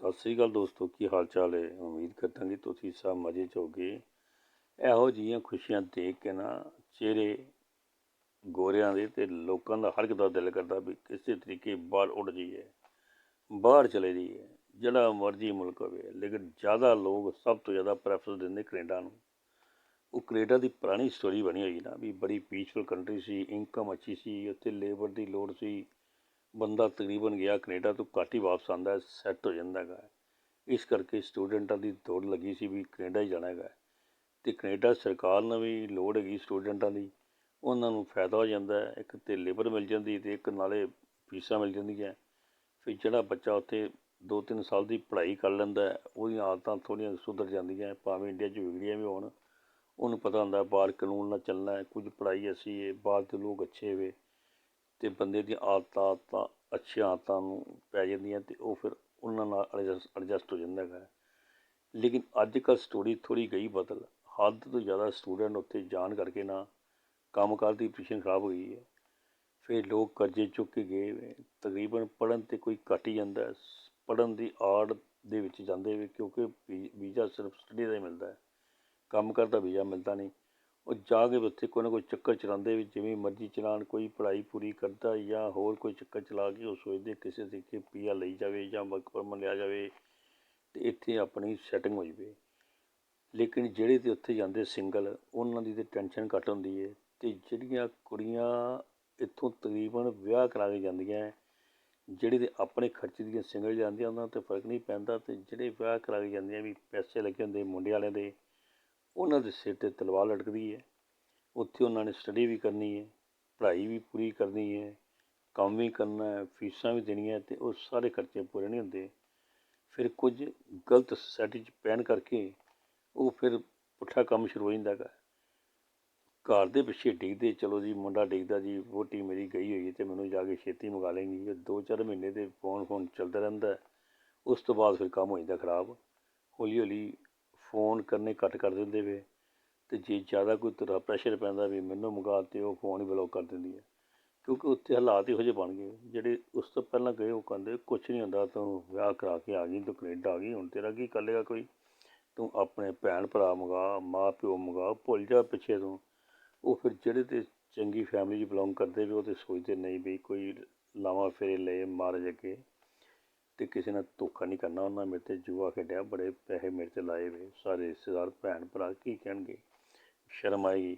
ਸਤਿ ਸ੍ਰੀ ਅਕਾਲ ਦੋਸਤੋ, ਕੀ ਹਾਲ ਚਾਲ ਹੈ? ਉਮੀਦ ਕਰਦਾ ਕਿ ਤੁਸੀਂ ਸਭ ਮਜ਼ੇ 'ਚ ਹੋਗੇ ਇਹੋ ਜਿਹੀਆਂ ਖੁਸ਼ੀਆਂ ਦੇਖ ਕੇ ਨਾ ਚਿਹਰੇ ਗੋਰਿਆਂ ਦੇ ਤੇ ਲੋਕਾਂ ਦਾ ਹਰ ਇੱਕ ਦਾ ਦਿਲ ਕਰਦਾ ਵੀ ਕਿਸੇ ਤਰੀਕੇ ਬਾਹਰ ਉੱਡ ਜਾਈਏ, ਬਾਹਰ ਚਲੇ ਜਾਈਏ, ਜਿਹੜਾ ਮਰਜ਼ੀ ਮੁਲਕ ਹੋਵੇ, ਲੇਕਿਨ ਜ਼ਿਆਦਾ ਲੋਕ ਸਭ ਤੋਂ ਜ਼ਿਆਦਾ ਪ੍ਰੈਫਰੈਂਸ ਦਿੰਦੇ ਕੈਨੇਡਾ ਨੂੰ। ਉਹ ਕੈਨੇਡਾ ਦੀ ਪੁਰਾਣੀ ਸਟੋਰੀ ਬਣੀ ਹੋਈ ਨਾ, ਵੀ ਬੜੀ ਪੀਸਫੁਲ ਕੰਟਰੀ ਸੀ ਇਨਕਮ ਅੱਛੀ ਸੀ, ਉੱਥੇ ਲੇਬਰ ਦੀ ਲੋੜ ਸੀ ਬੰਦਾ ਤਕਰੀਬਨ ਗਿਆ, ਕੈਨੇਡਾ ਤੋਂ ਘੱਟ ਹੀ ਵਾਪਸ ਆਉਂਦਾ ਸੈੱਟ ਹੋ ਜਾਂਦਾ ਹੈਗਾ ਇਸ ਕਰਕੇ ਸਟੂਡੈਂਟਾਂ ਦੀ ਦੌੜ ਲੱਗੀ ਸੀ ਵੀ ਕੈਨੇਡਾ ਹੀ ਜਾਣਾ ਹੈਗਾ ਤੇ ਕੈਨੇਡਾ ਸਰਕਾਰ ਨੂੰ ਵੀ ਲੋੜ ਹੈਗੀ ਸਟੂਡੈਂਟਾਂ ਦੀ, ਉਹਨਾਂ ਨੂੰ ਫਾਇਦਾ ਹੋ ਜਾਂਦਾ ਇੱਕ ਤੇ ਲੇਬਰ ਮਿਲ ਜਾਂਦੀ ਤੇ ਇੱਕ ਨਾਲੇ ਫੀਸਾਂ ਮਿਲ ਜਾਂਦੀਆਂ ਫਿਰ ਜਿਹੜਾ ਬੱਚਾ ਉੱਥੇ 2-3 ਸਾਲ ਦੀ ਪੜ੍ਹਾਈ ਕਰ ਲੈਂਦਾ ਉਹਦੀਆਂ ਆਦਤਾਂ ਥੋੜ੍ਹੀਆਂ ਸੁਧਰ ਜਾਂਦੀਆਂ ਭਾਵੇਂ ਇੰਡੀਆ 'ਚ ਵਿਗੜੀਆਂ ਵੀ ਹੋਣ, ਉਹਨੂੰ ਪਤਾ ਹੁੰਦਾ ਬਾਹਰ ਕਾਨੂੰਨ ਨਾਲ ਚੱਲਣਾ ਕੁਝ ਪੜ੍ਹਾਈ ਅਸੀਂ ਹੈ, ਬਾਹਰ ਦੇ ਲੋਕ ਅੱਛੇ ਵੇ ਅਤੇ ਬੰਦੇ ਦੀਆਂ ਆਦਤਾਂ ਆਦਤਾਂ ਅੱਛੀਆਂ ਆਦਤਾਂ ਨੂੰ ਪੈ ਜਾਂਦੀਆਂ ਅਤੇ ਉਹ ਫਿਰ ਉਹਨਾਂ ਨਾਲ ਅਡਜਸਟ ਹੋ ਜਾਂਦਾ ਹੈਗਾ। ਲੇਕਿਨ ਅੱਜ ਕੱਲ੍ਹ ਸਟੋਰੀ ਥੋੜ੍ਹੀ ਗਈ ਬਦਲ। ਹੱਦ ਤੋਂ ਜ਼ਿਆਦਾ ਸਟੂਡੈਂਟ ਉੱਥੇ ਜਾਣ ਕਰਕੇ ਨਾ ਕੰਮਕਾਰ ਦੀ ਪੋਜੀਸ਼ਨ ਖਰਾਬ ਹੋਈ ਹੈ। ਫਿਰ ਲੋਕ ਕਰਜ਼ੇ ਚੁੱਕ ਕੇ ਗਏ ਵੇ। ਤਕਰੀਬਨ ਪੜ੍ਹਨ ਤੇ ਕੋਈ ਘੱਟ ਹੀ ਜਾਂਦਾ ਪੜ੍ਹਨ ਦੀ ਆੜ ਦੇ ਵਿੱਚ ਜਾਂਦੇ ਵੀ ਕਿਉਂਕਿ ਵੀ- ਵੀਜ਼ਾ ਸਿਰਫ ਸਟੱਡੀ ਦਾ ਹੀ ਮਿਲਦਾ ਹੈ। ਕੰਮ ਕਰਦਾ ਵੀਜ਼ਾ ਮਿਲਦਾ ਨਹੀਂ। ਉਹ ਜਾ ਕੇ ਉੱਥੇ ਕੋਈ ਨਾ ਕੋਈ ਚੱਕਰ ਚਲਾਉਂਦੇ ਵੀ ਜਿਵੇਂ ਮਰਜ਼ੀ ਚਲਾਉਣ, ਕੋਈ ਪੜ੍ਹਾਈ ਪੂਰੀ ਕਰਦਾ ਜਾਂ ਹੋਰ ਕੋਈ ਚੱਕਰ ਚਲਾ ਕੇ ਉਹ ਸੋਚਦੇ ਕਿਸੇ ਤਰੀਕੇ ਪੀਆ ਲਈ ਜਾਵੇ ਜਾਂ ਵਰਕ ਪਰਮਿਟ ਲਿਆ ਜਾਵੇ ਤੇ ਇੱਥੇ ਆਪਣੀ ਸੈਟਿੰਗ ਹੋ ਜਾਵੇ। ਲੇਕਿਨ ਜਿਹੜੇ ਤੇ ਉੱਥੇ ਜਾਂਦੇ ਸਿੰਗਲ ਉਹਨਾਂ ਦੀ ਤੇ ਟੈਨਸ਼ਨ ਘੱਟ ਹੁੰਦੀ ਹੈ ਤੇ ਜਿਹੜੀਆਂ ਕੁੜੀਆਂ ਇੱਥੋਂ ਤਕਰੀਬਨ ਵਿਆਹ ਕਰਾ ਕੇ ਜਾਂਦੀਆਂ ਜਿਹੜੇ ਤੇ ਆਪਣੇ ਖਰਚੇ ਦੀਆਂ ਸਿੰਗਲ ਜਾਂਦੀਆਂ, ਉਹਨਾਂ ਤੇ ਫ਼ਰਕ ਨਹੀਂ ਪੈਂਦਾ ਤੇ ਜਿਹੜੇ ਵਿਆਹ ਕਰਾ ਕੇ ਜਾਂਦੀਆਂ ਵੀ ਪੈਸੇ ਲੱਗੇ ਹੁੰਦੇ ਮੁੰਡੇ ਵਾਲਿਆਂ ਦੇ ਉਹਨਾਂ ਦੇ ਸਿਰ ਤੇ ਤਲਵਾਰ ਲਟਕਦੀ ਹੈ। ਉੱਥੇ ਉਹਨਾਂ ਨੇ ਸਟੱਡੀ ਵੀ ਕਰਨੀ ਹੈ, ਪੜ੍ਹਾਈ ਵੀ ਪੂਰੀ ਕਰਨੀ ਹੈ, ਕੰਮ ਵੀ ਕਰਨਾ ਹੈ, ਫੀਸਾਂ ਵੀ ਦੇਣੀਆਂ ਅਤੇ ਉਹ ਸਾਰੇ ਖਰਚੇ ਪੂਰੇ ਨਹੀਂ ਹੁੰਦੇ। ਫਿਰ ਕੁਝ ਗਲਤ ਸੋਸਾਇਟੀ 'ਚ ਪੈਣ ਕਰਕੇ ਉਹ ਫਿਰ ਪੁੱਠਾ ਕੰਮ ਸ਼ੁਰੂ ਹੋ ਜਾਂਦਾ ਹੈਗਾ। ਘਰ ਦੇ ਪਿੱਛੇ ਡਿੱਗਦੇ, ਚਲੋ ਜੀ ਮੁੰਡਾ ਡਿੱਗਦਾ ਜੀ ਵੋਟੀ ਮੇਰੀ ਗਈ ਹੋਈ ਹੈ ਤੇ ਮੈਨੂੰ ਜਾ ਕੇ ਛੇਤੀ ਮੰਗਾ ਲੇਂਗੀ ਇਹ ਦੋ ਚਾਰ ਮਹੀਨੇ ਦੇ ਫੋਨ ਫੋਨ ਚੱਲਦਾ ਰਹਿੰਦਾ ਉਸ ਤੋਂ ਬਾਅਦ ਫਿਰ ਕੰਮ ਹੋ ਜਾਂਦਾ ਖਰਾਬ। ਹੌਲੀ ਹੌਲੀ ਫੋਨ ਕਰਨੇ ਘੱਟ ਕਰ ਦਿੰਦੇ ਵੇ ਅਤੇ ਜੇ ਜ਼ਿਆਦਾ ਕੋਈ ਤੇਰਾ ਪ੍ਰੈਸ਼ਰ ਪੈਂਦਾ ਵੀ ਮੈਨੂੰ ਮੰਗਾ ਤੇ ਉਹ ਫੋਨ ਹੀ ਬਲੌਕ ਕਰ ਦਿੰਦੀ ਹੈ ਕਿਉਂਕਿ ਉੱਥੇ ਹਾਲਾਤ ਇਹੋ ਜਿਹੇ ਬਣ ਗਏ। ਜਿਹੜੇ ਉਸ ਤੋਂ ਪਹਿਲਾਂ ਗਏ ਉਹ ਕਹਿੰਦੇ ਕੁਛ ਨਹੀਂ ਹੁੰਦਾ, ਤੂੰ ਵਿਆਹ ਕਰਾ ਕੇ ਆ ਗਈ, ਤੂੰ ਕੈਨੇਡਾ ਆ ਗਈ, ਹੁਣ ਤੇਰਾ ਕੀ ਕਰ ਲੇਗਾ ਕੋਈ? ਤੂੰ ਆਪਣੇ ਭੈਣ ਭਰਾ ਮੰਗਾ, ਮਾਂ ਪਿਓ ਮੰਗਾ, ਭੁੱਲ ਜਾ ਪਿੱਛੇ ਤੋਂ। ਉਹ ਫਿਰ ਜਿਹੜੇ ਤੇ ਚੰਗੀ ਫੈਮਿਲੀ 'ਚ ਬਿਲੋਂਗ ਕਰਦੇ ਵੀ, ਉਹ ਤੇ ਸੋਚਦੇ ਨਹੀਂ ਵੀ ਕੋਈ ਲਾਵਾਂ ਫੇਰੇ ਲਏ, ਮਾਰ ਜਗੇ ਤੇ ਕਿਸੇ ਨਾਲ ਧੋਖਾ ਨਹੀਂ ਕਰਨਾ, ਉਹਨਾਂ ਮੇਰੇ ਤੇ ਜੂਆ ਖੇਡਿਆ, ਬੜੇ ਪੈਸੇ ਮੇਰੇ ਤੇ ਲਾਏ ਵੇ, ਸਾਰੇ ਰਿਸ਼ਤੇਦਾਰ, ਭੈਣ ਭਰਾ ਕੀ ਕਹਿਣਗੇ? ਸ਼ਰਮ ਆਏਗੀ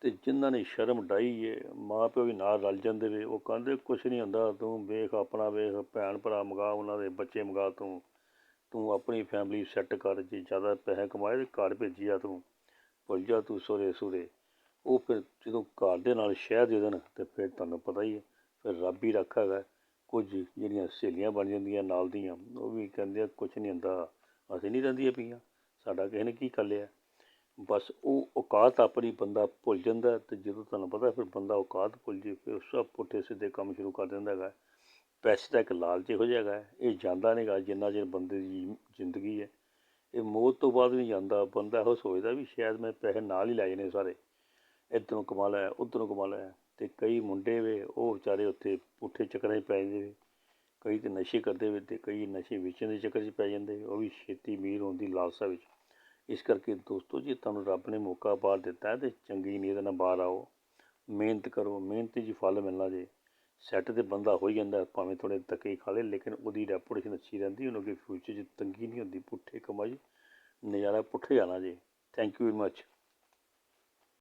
ਤੇ ਜਿਨ੍ਹਾਂ ਨੇ ਸ਼ਰਮ ਡਾਈ ਏ ਮਾਂ ਪਿਓ ਵੀ ਨਾਲ ਰਲ ਜਾਂਦੇ ਵੇ, ਉਹ ਕਹਿੰਦੇ, ਕੁਛ ਨਹੀਂ ਹੁੰਦਾ, ਤੂੰ ਵੇਖ, ਆਪਣਾ ਵੇਖ, ਭੈਣ ਭਰਾ ਮੰਗਾ ਉਹਨਾਂ ਦੇ, ਬੱਚੇ ਮੰਗਾ ਤੂੰ। ਤੂੰ ਆਪਣੀ ਫੈਮਿਲੀ ਸੈੱਟ ਕਰ, ਜੇ ਜ਼ਿਆਦਾ ਪੈਸੇ ਕਮਾਏ ਤੇ ਘਰ ਭੇਜੀ ਆ ਤੂੰ। ਭੁੱਲ ਜਾ ਤੂੰ ਸੋਰੇ ਸੂਰੇ। ਉਹ ਫਿਰ ਜਦੋਂ ਘਰ ਦੇ ਨਾਲ ਸ਼ਹਿ ਦੇ ਦੇਣ, ਤੇ ਫਿਰ ਤੁਹਾਨੂੰ ਪਤਾ ਹੀ ਹੈ ਫਿਰ ਰੱਬ ਹੀ ਰੱਖਾ ਹੈਗਾ। ਕੁਝ ਜਿਹੜੀਆਂ ਸਹੇਲੀਆਂ ਬਣ ਜਾਂਦੀਆਂ ਨਾਲ ਦੀਆਂ, ਉਹ ਵੀ ਕਹਿੰਦੇ ਆ, ਕੁਛ ਨਹੀਂ ਹੁੰਦਾ, ਅਸੀਂ ਨਹੀਂ ਰਹਿੰਦੀਆਂ ਪਈਆਂ, ਸਾਡਾ ਕਿਸੇ ਨੇ ਕੀ ਕਰ ਲਿਆ? ਬਸ ਉਹ ਔਕਾਤ ਆਪਣੀ ਬੰਦਾ ਭੁੱਲ ਜਾਂਦਾ ਤੇ ਜਦੋਂ ਤੁਹਾਨੂੰ ਪਤਾ ਫਿਰ ਬੰਦਾ ਔਕਾਤ ਭੁੱਲ ਜੇ, ਫਿਰ ਸਭ ਪੁੱਠੇ ਸਿੱਧੇ ਕੰਮ ਸ਼ੁਰੂ ਕਰ ਦਿੰਦਾ ਹੈਗਾ। ਪੈਸੇ ਦਾ ਇੱਕ ਲਾਲਚ ਇਹੋ ਜਿਹਾ ਹੈਗਾ ਇਹ ਜਾਂਦਾ ਨਹੀਂਗਾ ਜਿੰਨਾ ਚਿਰ ਬੰਦੇ ਦੀ ਜ਼ਿੰਦਗੀ ਹੈ। ਇਹ ਮੌਤ ਤੋਂ ਬਾਅਦ ਨਹੀਂ ਜਾਂਦਾ, ਬੰਦਾ ਉਹ ਸੋਚਦਾ ਵੀ ਸ਼ਾਇਦ ਮੈਂ ਪੈਸੇ ਨਾਲ ਹੀ ਲੈ ਜਾਣੇ ਸਾਰੇ। ਇੱਧਰੋਂ ਕਮਾ ਲਿਆ ਉੱਧਰੋਂ ਕਮਾ ਲਿਆ ਅਤੇ ਕਈ ਮੁੰਡੇ ਵੇ, ਉਹ ਵਿਚਾਰੇ ਉੱਥੇ ਪੁੱਠੇ ਚੱਕਰਾਂ 'ਚ ਪੈ ਜਾਂਦੇ ਵੇ ਕਈ ਤਾਂ ਨਸ਼ੇ ਕਰਦੇ ਵੇ ਅਤੇ ਕਈ ਨਸ਼ੇ ਵੇਚਣ ਦੇ ਚੱਕਰ 'ਚ ਪੈ ਜਾਂਦੇ। ਉਹ ਵੀ ਛੇਤੀ ਅਮੀਰ ਹੋਣ ਦੀ ਲਾਲਸਾ ਵਿੱਚ। ਇਸ ਕਰਕੇ ਦੋਸਤੋ ਜੇ, ਤੁਹਾਨੂੰ ਰੱਬ ਨੇ ਮੌਕਾ ਬਾਹਰ ਦਿੱਤਾ ਹੈ ਤੇ ਚੰਗੀ ਨੀਅਤ ਨਾਲ ਬਾਹਰ ਆਓ। ਮਿਹਨਤ ਕਰੋ, ਮਿਹਨਤ 'ਚ ਫਲ ਮਿਲਣਾ ਜੇ। ਸੈੱਟ ਤੇ ਬੰਦਾ ਹੋ ਜਾਂਦਾ, ਭਾਵੇਂ ਥੋੜੇ ਧੱਕੇ ਹੀ ਖਾ ਲੇ, ਲੇਕਿਨ ਉਹਦੀ ਰੈਪੂਟੇਸ਼ਨ ਅੱਛੀ ਰਹਿੰਦੀ, ਉਹਨੂੰ ਅੱਗੇ ਫਿਊਚਰ 'ਚ ਤੰਗੀ ਨਹੀਂ ਹੁੰਦੀ, ਪੁੱਠੇ ਕਮਾਈ ਨਜ਼ਾਰਾ ਪੁੱਠੇ ਜਾਣਾ ਜੇ। Thank you very much